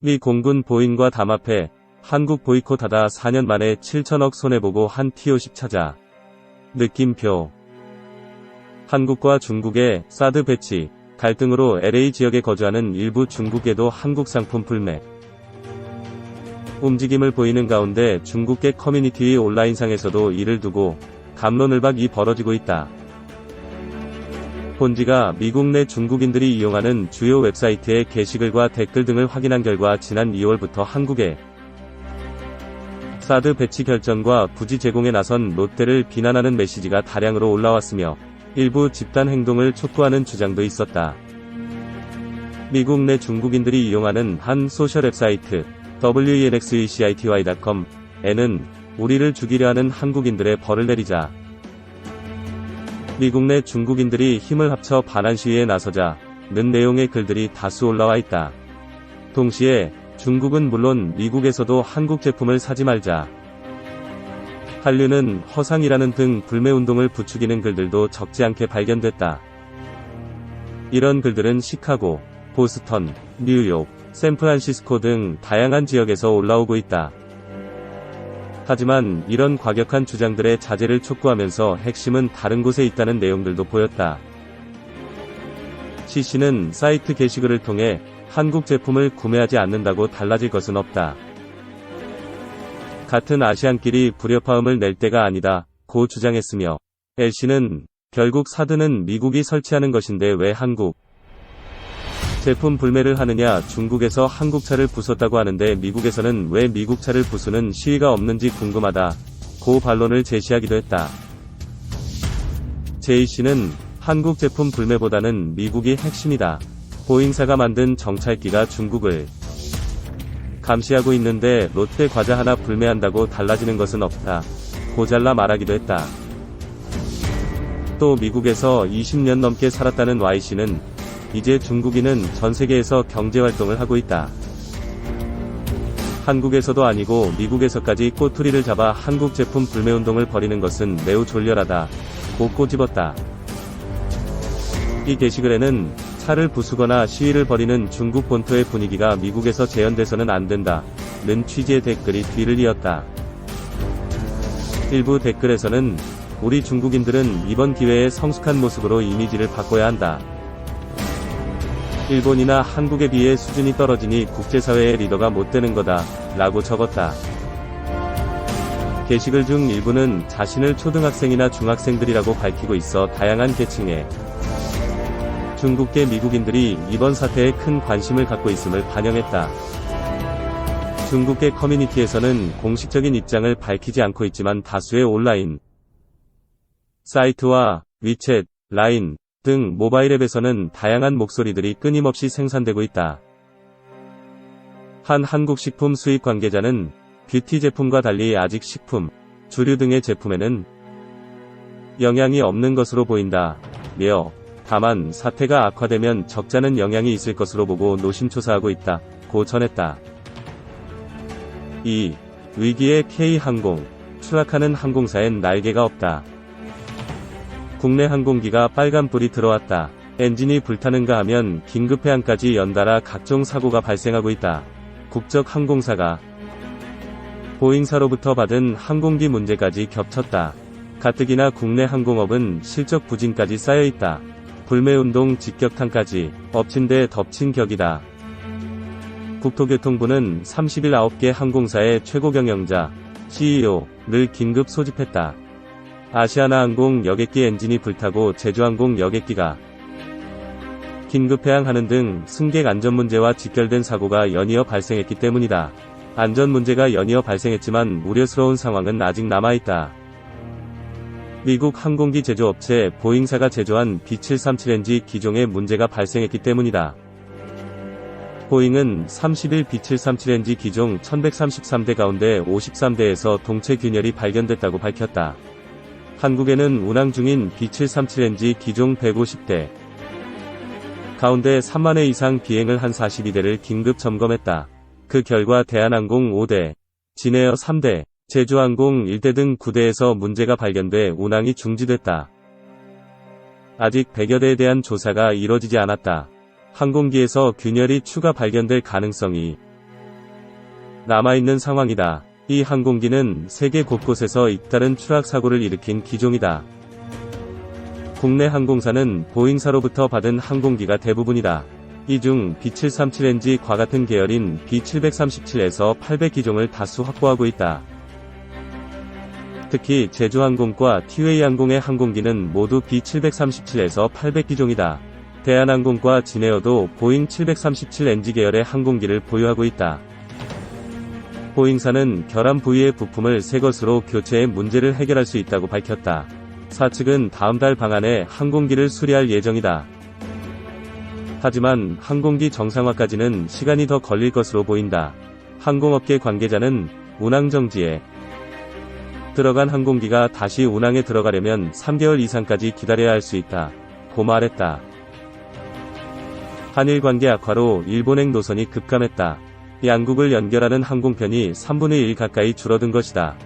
미 공군 보잉과 담합해 한국 보이콧하다 4년 만에 7천억 손해보고 한 T-50 찾아. 느낌표. 한국과 중국의 사드 배치, 갈등으로 LA 지역에 거주하는 일부 중국에도 한국 상품 불매. 움직임을 보이는 가운데 중국계 커뮤니티 온라인상에서도 이를 두고 감론을 박이 벌어지고 있다. 본지가 미국 내 중국인들이 이용하는 주요 웹사이트의 게시글과 댓글 등을 확인한 결과 지난 2월부터 한국에 사드 배치 결정과 부지 제공에 나선 롯데를 비난하는 메시지가 다량으로 올라왔으며 일부 집단 행동을 촉구하는 주장도 있었다. 미국 내 중국인들이 이용하는 한 소셜 웹사이트 wenxecity.com에는 우리를 죽이려 하는 한국인들의 벌을 내리자 미국 내 중국인들이 힘을 합쳐 반환 시위에 나서자는 내용의 글들이 다수 올라와 있다. 동시에 중국은 물론 미국에서도 한국 제품을 사지 말자. 한류는 허상이라는 등 불매운동을 부추기는 글들도 적지 않게 발견됐다. 이런 글들은 시카고, 보스턴, 뉴욕, 샌프란시스코 등 다양한 지역에서 올라오고 있다. 하지만 이런 과격한 주장들의 자제를 촉구하면서 핵심은 다른 곳에 있다는 내용들도 보였다. CC는 사이트 게시글을 통해 한국 제품을 구매하지 않는다고 달라질 것은 없다. 같은 아시안끼리 불협화음을 낼 때가 아니다. 고 주장했으며 LC는 결국 사드는 미국이 설치하는 것인데 왜 한국 제품 불매를 하느냐 중국에서 한국차를 부쉈다고 하는데 미국에서는 왜 미국차를 부수는 시위가 없는지 궁금하다. 고 반론을 제시하기도 했다. 제이씨는 한국 제품 불매보다는 미국이 핵심이다. 보잉사가 만든 정찰기가 중국을 감시하고 있는데 롯데 과자 하나 불매한다고 달라지는 것은 없다. 고잘라 말하기도 했다. 또 미국에서 20년 넘게 살았다는 Y씨는 이제 중국인은 전 세계에서 경제활동을 하고 있다. 한국에서도 아니고 미국에서까지 꼬투리를 잡아 한국 제품 불매운동을 벌이는 것은 매우 졸렬하다. 고 꼬집었다. 이 게시글에는 차를 부수거나 시위를 벌이는 중국 본토의 분위기가 미국에서 재현돼서는 안 된다. 는 취지의 댓글이 뒤를 이었다. 일부 댓글에서는 우리 중국인들은 이번 기회에 성숙한 모습으로 이미지를 바꿔야 한다. 일본이나 한국에 비해 수준이 떨어지니 국제사회의 리더가 못 되는 거다. 라고 적었다. 게시글 중 일부는 자신을 초등학생이나 중학생들이라고 밝히고 있어 다양한 계층의 중국계 미국인들이 이번 사태에 큰 관심을 갖고 있음을 반영했다. 중국계 커뮤니티에서는 공식적인 입장을 밝히지 않고 있지만 다수의 온라인 사이트와 위챗, 라인 등 모바일 앱에서는 다양한 목소리들이 끊임없이 생산되고 있다. 한 한국 식품 수입 관계자는 뷰티 제품과 달리 아직 식품, 주류 등의 제품에는 영향이 없는 것으로 보인다. 며 다만 사태가 악화되면 적잖은 영향이 있을 것으로 보고 노심초사하고 있다. 고 전했다. 2. 위기의 K항공. 추락하는 항공사엔 날개가 없다. 국내 항공기가 빨간불이 들어왔다. 엔진이 불타는가 하면 긴급해양까지 연달아 각종 사고가 발생하고 있다. 국적 항공사가 보잉사로부터 받은 항공기 문제까지 겹쳤다. 가뜩이나 국내 항공업은 실적 부진까지 쌓여있다. 불매운동 직격탄까지 엎친 데 덮친 격이다. 국토교통부는 30일 9개 항공사의 최고 경영자, CEO를 긴급 소집했다. 아시아나항공 여객기 엔진이 불타고 제주항공 여객기가 긴급해양하는 등 승객 안전 문제와 직결된 사고가 연이어 발생했기 때문이다. 안전 문제가 연이어 발생했지만 우려스러운 상황은 아직 남아있다. 미국 항공기 제조업체 보잉사가 제조한 B737NG 기종에 문제가 발생했기 때문이다. 보잉은 30일 B737NG 기종 1133대 가운데 53대에서 동체 균열이 발견됐다고 밝혔다. 한국에는 운항 중인 B737NG 기종 150대 가운데 3만회 이상 비행을 한 42대를 긴급 점검했다. 그 결과 대한항공 5대, 진에어 3대, 제주항공 1대 등 9대에서 문제가 발견돼 운항이 중지됐다. 아직 100여 대에 대한 조사가 이뤄지지 않았다. 항공기에서 균열이 추가 발견될 가능성이 남아있는 상황이다. 이 항공기는 세계 곳곳에서 잇따른 추락 사고를 일으킨 기종이다. 국내 항공사는 보잉사로부터 받은 항공기가 대부분이다. 이 중 B737NG과 같은 계열인 B737에서 800 기종을 다수 확보하고 있다. 특히 제주항공과 티웨이항공의 항공기는 모두 B737에서 800 기종이다. 대한항공과 진에어도 보잉 737NG 계열의 항공기를 보유하고 있다. 보잉사는 결함 부위의 부품을 새 것으로 교체해 문제를 해결할 수 있다고 밝혔다. 사측은 다음 달 방안에 항공기를 수리할 예정이다. 하지만 항공기 정상화까지는 시간이 더 걸릴 것으로 보인다. 항공업계 관계자는 운항 정지에 들어간 항공기가 다시 운항에 들어가려면 3개월 이상까지 기다려야 할 수 있다. 고 말했다. 한일 관계 악화로 일본행 노선이 급감했다. 양국을 연결하는 항공편이 3분의 1 가까이 줄어든 것이다.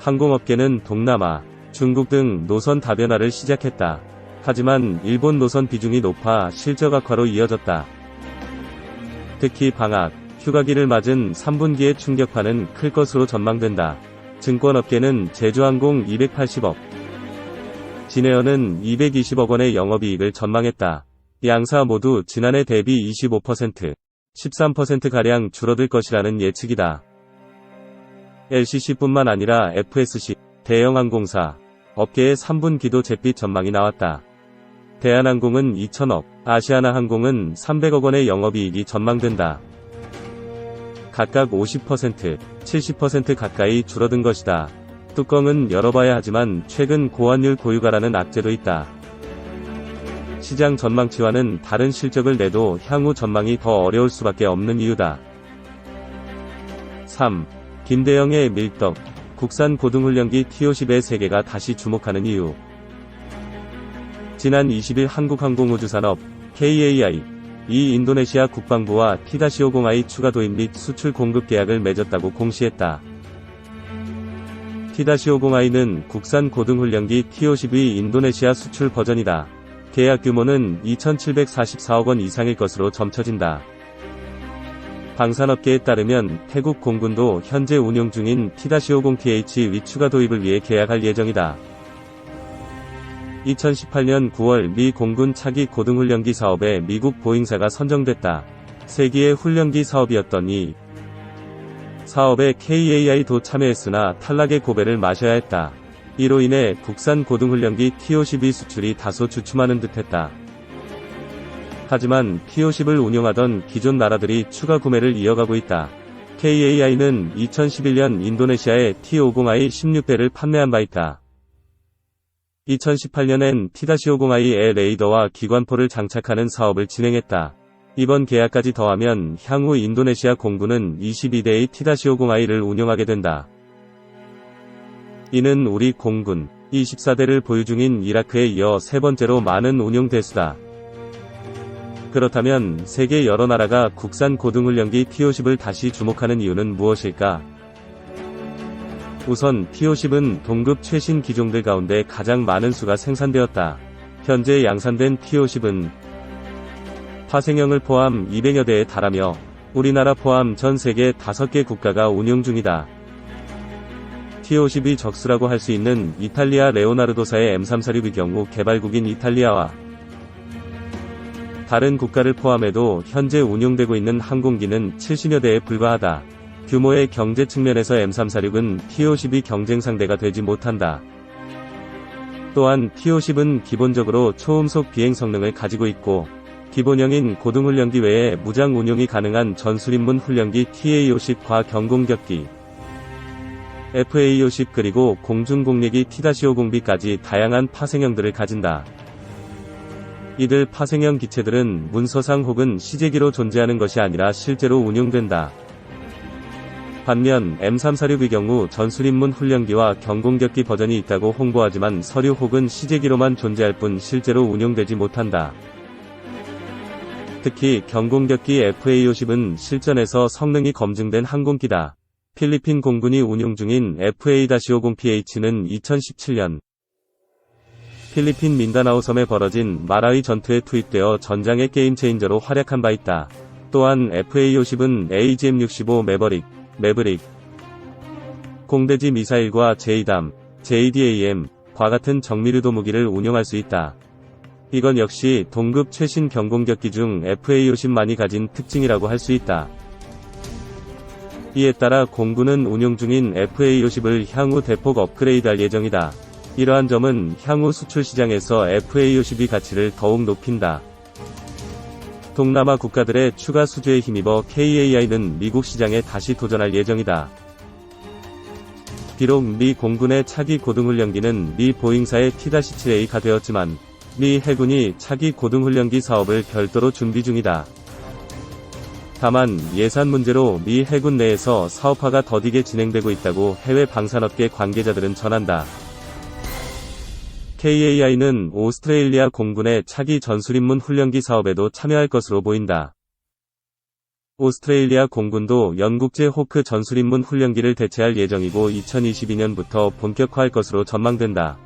항공업계는 동남아, 중국 등 노선 다변화를 시작했다. 하지만 일본 노선 비중이 높아 실적 악화로 이어졌다. 특히 방학, 휴가기를 맞은 3분기의 충격파는 클 것으로 전망된다. 증권업계는 제주항공 280억, 진에어는 220억 원의 영업이익을 전망했다. 양사 모두 지난해 대비 25%, 13%가량 줄어들 것이라는 예측이다. LCC뿐만 아니라 FSC, 대형항공사, 업계의 3분 기도 잿빛 전망이 나왔다. 대한항공은 2천억, 아시아나항공은 300억 원의 영업이익이 전망된다. 각각 50%, 70% 가까이 줄어든 것이다. 뚜껑은 열어봐야 하지만 최근 고환율 고유가라는 악재도 있다. 시장 전망치와는 다른 실적을 내도 향후 전망이 더 어려울 수밖에 없는 이유다. 3. 김대영의 밀떡, 국산 고등훈련기 T-50의 세계가 다시 주목하는 이유. 지난 20일 한국항공우주산업, KAI, 이 인도네시아 국방부와 T-50I 추가 도입 및 수출 공급 계약을 맺었다고 공시했다. T-50I는 국산 고등훈련기 T-50의 인도네시아 수출 버전이다. 계약 규모는 2,744억 원 이상일 것으로 점쳐진다. 방산업계에 따르면 태국 공군도 현재 운용 중인 T-50TH 위 추가 도입을 위해 계약할 예정이다. 2018년 9월 미 공군 차기 고등훈련기 사업에 미국 보잉사가 선정됐다. 세기의 훈련기 사업이었던 이 사업에 KAI도 참여했으나 탈락의 고배를 마셔야 했다. 이로 인해 국산 고등훈련기 T-52 수출이 다소 주춤하는 듯했다. 하지만 T-50을 운용하던 기존 나라들이 추가 구매를 이어가고 있다. KAI는 2011년 인도네시아에 T-50I 16대를 판매한 바 있다. 2018년엔 T-50I의 레이더와 기관포를 장착하는 사업을 진행했다. 이번 계약까지 더하면 향후 인도네시아 공군은 22대의 T-50I를 운영하게 된다. 이는 우리 공군 24대를 보유 중인 이라크에 이어 세 번째로 많은 운용 대수다. 그렇다면 세계 여러 나라가 국산 고등훈련기 T-50을 다시 주목하는 이유는 무엇일까? 우선 T-50은 동급 최신 기종들 가운데 가장 많은 수가 생산되었다. 현재 양산된 T-50은 파생형을 포함 200여 대에 달하며 우리나라 포함 전 세계 5개 국가가 운용 중이다. T-50이 적수라고 할 수 있는 이탈리아 레오나르도사의 M346의 경우 개발국인 이탈리아와 다른 국가를 포함해도 현재 운용되고 있는 항공기는 70여 대에 불과하다. 규모의 경제 측면에서 M346은 T-50이 경쟁 상대가 되지 못한다. 또한 T-50은 기본적으로 초음속 비행 성능을 가지고 있고 기본형인 고등훈련기 외에 무장 운용이 가능한 전술입문 훈련기 TA-50과 경공격기 FA-50 그리고 공중공략기 T-50B까지 다양한 파생형들을 가진다. 이들 파생형 기체들은 문서상 혹은 시제기로 존재하는 것이 아니라 실제로 운용된다. 반면 M346의 경우 전술입문 훈련기와 경공격기 버전이 있다고 홍보하지만 서류 혹은 시제기로만 존재할 뿐 실제로 운용되지 못한다. 특히 경공격기 FA-50은 실전에서 성능이 검증된 항공기다. 필리핀 공군이 운용 중인 FA-50PH는 2017년 필리핀 민다나오 섬에 벌어진 마라위 전투에 투입되어 전장의 게임 체인저로 활약한 바 있다. 또한 FA-50은 AGM-65 매버릭, 매브릭, 공대지 미사일과 제이담, JDAM, 과 같은 정밀유도 무기를 운용할 수 있다. 이건 역시 동급 최신 경공격기 중 FA-50만이 가진 특징이라고 할 수 있다. 이에 따라 공군은 운용 중인 FA-50을 향후 대폭 업그레이드할 예정이다. 이러한 점은 향후 수출 시장에서 FA-50이 가치를 더욱 높인다. 동남아 국가들의 추가 수주에 힘입어 KAI는 미국 시장에 다시 도전할 예정이다. 비록 미 공군의 차기 고등훈련기는 미 보잉사의 T-7A가 되었지만 미 해군이 차기 고등훈련기 사업을 별도로 준비 중이다. 다만 예산 문제로 미 해군 내에서 사업화가 더디게 진행되고 있다고 해외 방산업계 관계자들은 전한다. KAI는 오스트레일리아 공군의 차기 전술임문 훈련기 사업에도 참여할 것으로 보인다. 오스트레일리아 공군도 영국제 호크 전술임문 훈련기를 대체할 예정이고 2022년부터 본격화할 것으로 전망된다.